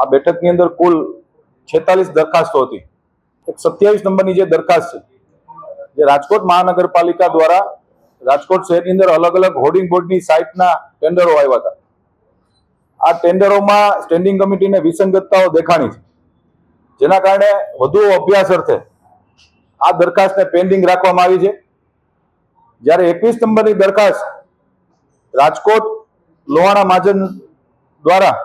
આ બેઠકની અંદર કુલ છેતાલીસ દરખાસ્તો હતી. એક સત્યાવીસ નંબરની જે દરખાસ્ત છે, જે રાજકોટ મહાનગરપાલિકા દ્વારા રાજકોટ શહેરની અંદર અલગ અલગ હોર્ડિંગ બોર્ડની સાઇટના ટેન્ડરો આવ્યા હતા. આ ટેન્ડરોમાં સ્ટેન્ડિંગ કમિટીને વિસંગતતાઓ દેખાણી છે. જેના કારણે વધુ અભ્યાસ અર્થે આ દરખાસ્તને પેન્ડિંગ રાખવામાં આવી છે. જ્યારે એકવીસ નંબરની દરખાસ્ત રાજકોટ, લોહાણા, મહાજન દ્વારા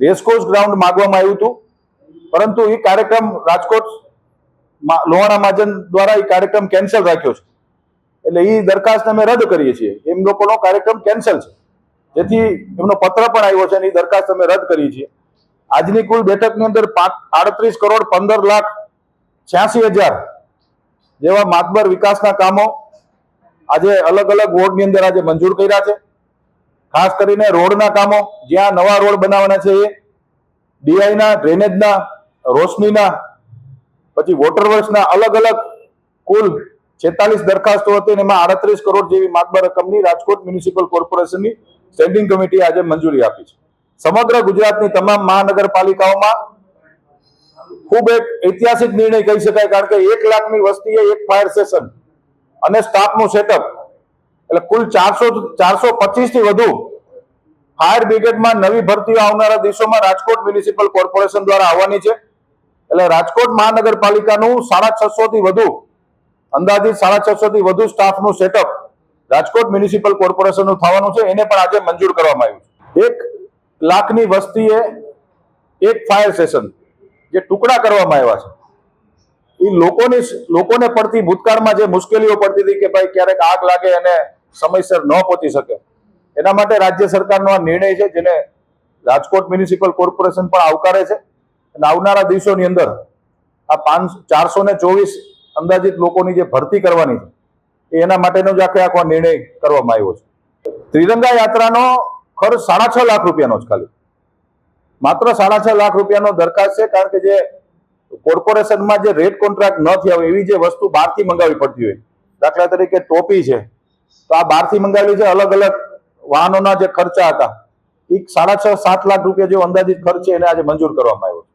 રેસકોર્સ ગ્રાઉન્ડ માંગવામાં આવ્યું હતું. પરંતુ એ કાર્યક્રમ રાજકોટ લોહાણા મહાજન દ્વારા એ કાર્યક્રમ કેન્સલ રાખ્યો છે. એટલે એ દરખાસ્ત અમે રદ કરીએ છીએ. એમ લોકોનો કાર્યક્રમ કેન્સલ છે. જેથી એમનો પત્ર પણ આવ્યો છે અને એ દરખાસ્ત અમે રદ કરીએ છીએ. આજની કુલ બેઠકની અંદર આડત્રીસ કરોડ પંદર લાખ છ્યાસી હજાર જેવા માતબર વિકાસના કામો આજે અલગ અલગ વોર્ડની અંદર આજે મંજૂર કર્યા છે. ખાસ કરીને રોડના કામો, જ્યાં નવા રોડ બનાવવાના છે એ. ડીઆઈના, ડ્રેનેજના, રોશનીના, પછી વોટર વર્ક્સના અલગ અલગ કુલ છેતાલીસ દરખાસ્તો હતી અને એમાં આડત્રીસ કરોડ જેવી માગબર રકમની રાજકોટ મ્યુનિસિપલ કોર્પોરેશનની સ્ટેન્ડિંગ કમિટી આજે મંજૂરી આપી છે. સમગ્ર ગુજરાતની તમામ મહાનગરપાલિકાઓમાં ખૂબ એક ઐતિહાસિક નિર્ણય કહી શકાય, કારણ કે એક લાખની વસ્તીએ એક ફાયર સ્ટેશન અને સ્ટાફનું સેટઅપ એટલે કુલ ચારસો ચારસો પચીસથી વધુ ફાયર બ્રિગેડમાં નવી ભરતીઓ આવનારા દિવસોમાં રાજકોટ મ્યુનિસિપલ કોર્પોરેશન દ્વારા આવવાની છે. એટલે રાજકોટ મહાનગરપાલિકાનું સાડા છસો થી વધુ, અંદાજિત સાડા છસો થી વધુ સ્ટાફનું સેટઅપ રાજકોટ મ્યુનિસિપલ કોર્પોરેશનનું થવાનું છે. એને પણ આજે મંજૂર કરવામાં આવ્યું છે. એક લાખની વસ્તીએ એક ફાયર સેશન જે ટુકડા કરવામાં આવ્યા છે. એ લોકોની લોકોને પડતી ભૂતકાળમાં જે મુશ્કેલીઓ પડતી હતી કે ભાઈ ક્યારેક આગ લાગે અને સમયસર ન પહોંચી શકે. એના માટે રાજ્ય સરકારનો આ નિર્ણય છે, જેને રાજકોટ મ્યુનિસિપલ કોર્પોરેશન પણ આવકારે છે. અને આવનારા દિવસોની અંદર આ પાંચ, ચારસો ને ચોવીસ અંદાજિત લોકોની જે ભરતી કરવાની છે એના માટેનો જ આખે આખો નિર્ણય કરવામાં આવ્યો છે. ત્રિરંગા યાત્રાનો ખર્ચ સાડા છ લાખ રૂપિયાનો જ ખાલી. માત્ર સાડા છ લાખ રૂપિયાનો દરખાસ્ત છે, કારણ કે જે કોર્પોરેશનમાં જે રેટ કોન્ટ્રાક્ટ ન થયા હોય, એવી જે વસ્તુ બહારથી મંગાવવી પડતી હોય, દાખલા તરીકે ટોપી છે તો આ બહારથી મંગાવેલી છે અલગ અલગ વાહનોના જે ખર્ચા હતા એ સાડા છ, સાત લાખ રૂપિયા જેવો અંદાજિત ખર્ચ છે એને આજે મંજૂર કરવામાં આવ્યો છે.